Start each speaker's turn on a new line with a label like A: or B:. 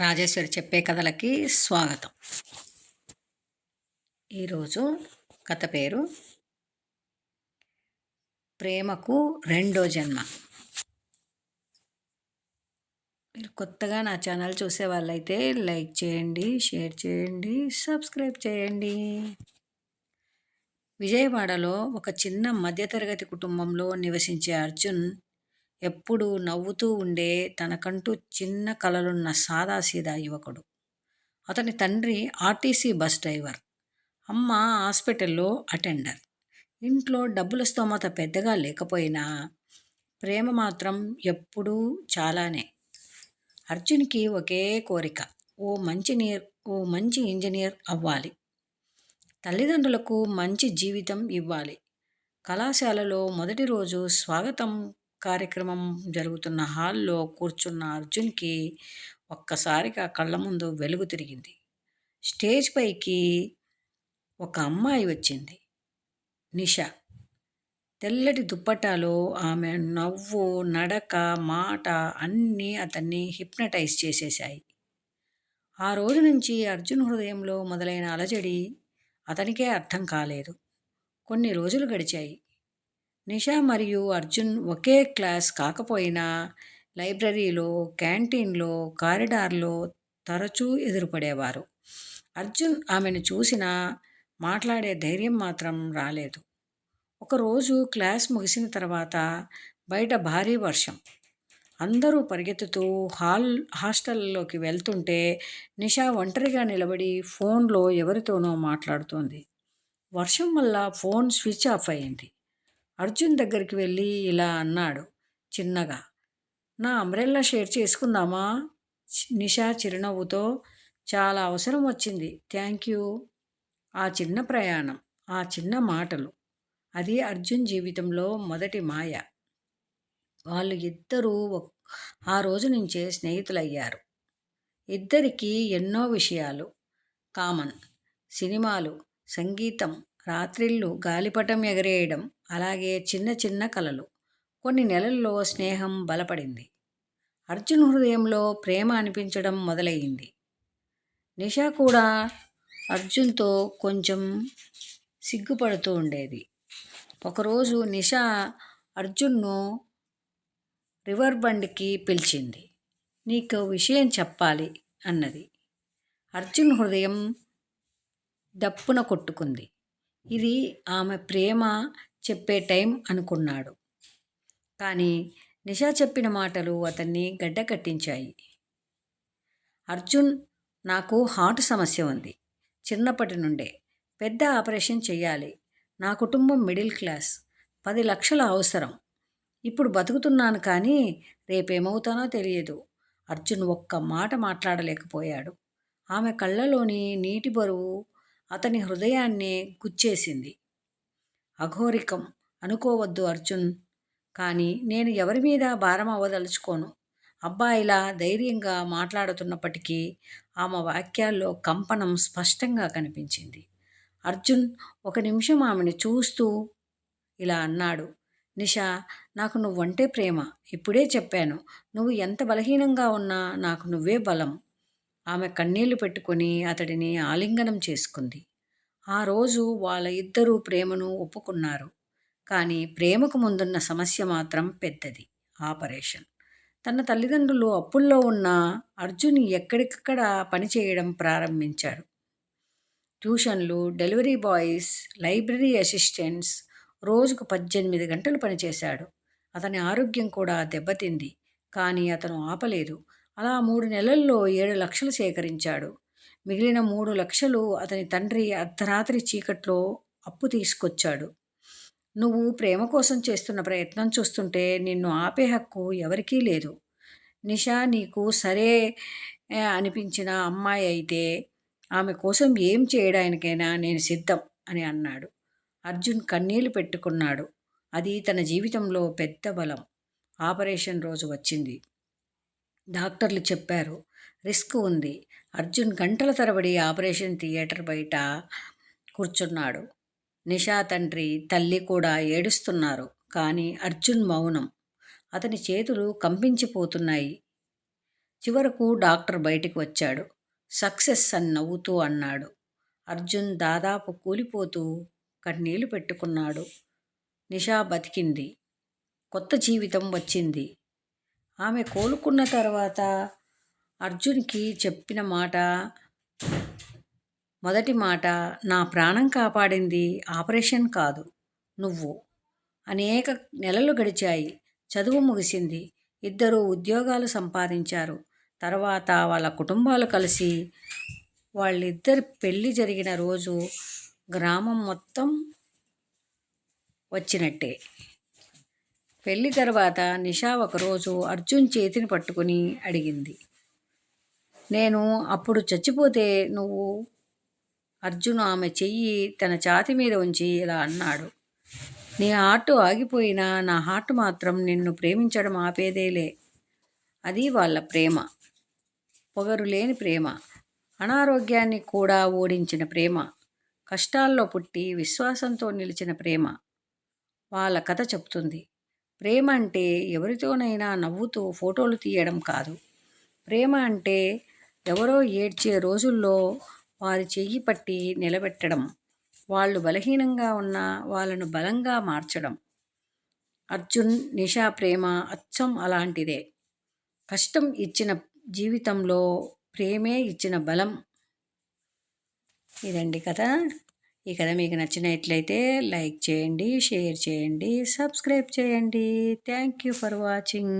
A: రాజేశ్వరి చెప్పే కథలకి స్వాగతం. ఈరోజు కథ పేరు ప్రేమకు రెండో జన్మ. మీరు కొత్తగా నా ఛానల్ చూసే వాళ్ళైతే లైక్ చేయండి షేర్ చేయండి సబ్స్క్రైబ్ చేయండి. విజయవాడలో ఒక చిన్న మధ్యతరగతి కుటుంబంలో నివసించే అర్జున్ ఎప్పుడూ నవ్వుతూ ఉండే తనకంటూ చిన్న కలలున్న సాదాసీదా యువకుడు. అతని తండ్రి ఆర్టీసీ బస్ డ్రైవర్ అమ్మ హాస్పిటల్లో అటెండర్. ఇంట్లో డబ్బుల స్తోమత పెద్దగా లేకపోయినా ప్రేమ మాత్రం ఎప్పుడూ చాలానే. అర్జున్కి ఒకే కోరిక ఓ మంచి నీర్ ఓ మంచి ఇంజనీర్ అవ్వాలి. తల్లిదండ్రులకు మంచి జీవితం ఇవ్వాలి. కళాశాలలో మొదటి రోజు స్వాగతం కార్యక్రమం జరుగుతున్న హాల్లో కూర్చున్న అర్జున్కి ఒక్కసారిగా కళ్ళ ముందు వెలుగు తిరిగింది. స్టేజ్ పైకి ఒక అమ్మాయి వచ్చింది. నిష. తెల్లటి దుప్పటాలో ఆమె నవ్వు నడక మాట అన్నీ అతన్ని హిప్నటైజ్ చేసేశాయి. ఆ రోజు నుంచి అర్జున్ హృదయంలో మొదలైన అలజడి అతనికే అర్థం కాలేదు. కొన్ని రోజులు గడిచాయి. నిషా మరియు అర్జున్ ఒకే క్లాస్ కాకపోయినా లైబ్రరీలో క్యాంటీన్లో కారిడార్లో తరచూ ఎదురుపడేవారు. అర్జున్ ఆమెను చూసినా మాట్లాడే ధైర్యం మాత్రం రాలేదు. ఒకరోజు క్లాస్ ముగిసిన తర్వాత బయట భారీ వర్షం. అందరూ పరిగెత్తుతూ హాల్ హాస్టల్లోకి వెళ్తుంటే నిషా ఒంటరిగా నిలబడి ఫోన్లో ఎవరితోనో మాట్లాడుతోంది. వర్షం వల్ల ఫోన్ స్విచ్ ఆఫ్ అయింది అర్జున్ దగ్గరికి వెళ్ళి ఇలా అన్నాడు. చిన్నగా నా అంబ్రెల్లా షేర్ చేసుకుందామా? నిషా చిరునవ్వుతో చాలా అవసరం వచ్చింది. Thank you. ఆ చిన్న ప్రయాణం ఆ చిన్న మాటలు అది అర్జున్ జీవితంలో మొదటి మాయ. వాళ్ళు ఇద్దరూ ఆ రోజు నుంచే స్నేహితులయ్యారు. ఇద్దరికీ ఎన్నో విషయాలు. కామన్ సినిమాలు సంగీతం రాత్రిళ్ళు గాలిపటం ఎగరేయడం అలాగే చిన్న చిన్న కలలు. కొన్ని నెలల్లో స్నేహం బలపడింది. అర్జున్ హృదయంలో ప్రేమ అనిపించడం మొదలయ్యింది. నిషా కూడా అర్జున్తో కొంచెం సిగ్గుపడుతూ ఉండేది. ఒకరోజు నిషా అర్జున్ను రివర్ బండ్కి పిలిచింది. నీకు విషయం చెప్పాలి అన్నది. అర్జున్ హృదయం దప్పున కొట్టుకుంది. ఇది ఆమె ప్రేమ చెప్పే టైం అనుకున్నాడు. కానీ నిషా చెప్పిన మాటలు అతన్ని గడ్డ కట్టించాయి. అర్జున్ నాకు హార్ట్ సమస్య ఉంది. చిన్నప్పటి నుండే పెద్ద ఆపరేషన్ చేయాలి నా కుటుంబం మిడిల్ క్లాస్. పది లక్షల అవసరం. ఇప్పుడు బతుకుతున్నాను కానీ రేపేమవుతానో తెలియదు. అర్జున్ ఒక్క మాట మాట్లాడలేకపోయాడు. ఆమె కళ్ళలోని నీటి బరువు అతని హృదయాన్ని గుచ్చేసింది. అఘోరికం. అనుకోవద్దు అర్జున్. కానీ నేను ఎవరి మీద భారం అవ్వదలుచుకోను. అబ్బాయిలా ధైర్యంగా మాట్లాడుతున్నప్పటికీ ఆమె వాక్యాల్లో కంపనం స్పష్టంగా కనిపించింది. అర్జున్ ఒక నిమిషం ఆమెను చూస్తూ ఇలా అన్నాడు. నిషా నాకు నువ్వంటే ప్రేమ. ఇప్పుడే చెప్పాను. నువ్వు ఎంత బలహీనంగా ఉన్నా నాకు నువ్వే బలం. ఆమె కన్నీళ్ళు పెట్టుకొని అతడిని ఆలింగనం చేసుకుంది. ఆ రోజు వాళ్ళ ఇద్దరూ ప్రేమను ఒప్పుకున్నారు. కానీ ప్రేమకు ముందున్న సమస్య మాత్రం పెద్దది. ఆపరేషన్. తన తల్లిదండ్రులు అప్పుల్లో ఉన్న అర్జున్ ఎక్కడికక్కడ పనిచేయడం ప్రారంభించాడు ట్యూషన్లు డెలివరీ బాయ్స్ లైబ్రరీ అసిస్టెంట్స్ రోజుకు పద్దెనిమిది గంటలు పనిచేశాడు అతని ఆరోగ్యం కూడా దెబ్బతింది. కానీ అతను ఆపలేదు. అలా మూడు నెలల్లో ఏడు లక్షలు సేకరించాడు. మిగిలిన మూడు లక్షలు అతని తండ్రి అర్ధరాత్రి చీకట్లో అప్పు తీసుకొచ్చాడు. నువ్వు ప్రేమ కోసం చేస్తున్న ప్రయత్నం చూస్తుంటే నిన్ను ఆపే హక్కు ఎవరికీ లేదు. నిషా నీకు సరే అనిపించిన అమ్మాయి అయితే ఆమె కోసం ఏం చేయడానికైనా నేను సిద్ధం అని అన్నాడు. అర్జున్ కన్నీళ్ళు పెట్టుకున్నాడు. అది తన జీవితంలో పెద్ద బలం. ఆపరేషన్ రోజు వచ్చింది. డాక్టర్లు చెప్పారు రిస్క్ ఉంది. అర్జున్ గంటల తరబడి ఆపరేషన్ థియేటర్ బయట కూర్చున్నాడు. నిషా తండ్రి తల్లి కూడా ఏడుస్తున్నారు. కానీ అర్జున్ మౌనం. అతని చేతులు కంపించిపోతున్నాయి. చివరకు డాక్టర్ బయటికి వచ్చాడు. సక్సెస్ అని నవ్వుతూ అన్నాడు. అర్జున్ దాదాపు కూలిపోతూ కన్నీళ్ళు పెట్టుకున్నాడు. నిషా బతికింది. కొత్త జీవితం వచ్చింది. ఆమె కోలుకున్న తర్వాత అర్జున్కి చెప్పిన మాట మొదటి మాట నా ప్రాణం కాపాడింది ఆపరేషన్ కాదు నువ్వు. అనేక నెలలు గడిచాయి చదువు ముగిసింది ఇద్దరు ఉద్యోగాలు సంపాదించారు. తర్వాత వాళ్ళ కుటుంబాలు కలిసి వాళ్ళిద్దరి పెళ్ళి జరిగిన రోజు గ్రామం మొత్తం వచ్చినట్టే. పెళ్ళి తర్వాత నిషా ఒకరోజు అర్జున్ చేతిని పట్టుకుని అడిగింది. నేను అప్పుడు చచ్చిపోతే నువ్వు అర్జున్ ఆమె చెయ్యి తన ఛాతి మీద ఉంచి ఇలా అన్నాడు. నీ హార్ట్ ఆగిపోయినా నా హార్ట్ మాత్రం నిన్ను ప్రేమించడం ఆపేదేలే. అది వాళ్ళ ప్రేమ. పొగరు లేని ప్రేమ. అనారోగ్యాన్ని కూడా ఓడించిన ప్రేమ. కష్టాల్లో పుట్టి విశ్వాసంతో నిలిచిన ప్రేమ. వాళ్ళ కథ చెప్తుంది. ప్రేమ అంటే ఎవరితోనైనా నవ్వుతూ ఫోటోలు తీయడం కాదు. ప్రేమ అంటే ఎవరో ఏడ్చే రోజుల్లో వారి చెయ్యి పట్టి నిలబెట్టడం వాళ్ళు బలహీనంగా ఉన్న వాళ్ళను బలంగా మార్చడం. అర్జున్ నిషా ప్రేమ అచ్చం అలాంటిదే. కష్టం ఇచ్చిన జీవితంలో ప్రేమే ఇచ్చిన బలం. ఇదండి కథ. ఈ కథ మీకు నచ్చినట్లయితే లైక్ చేయండి షేర్ చేయండి సబ్స్క్రైబ్ చేయండి. Thank you for watching.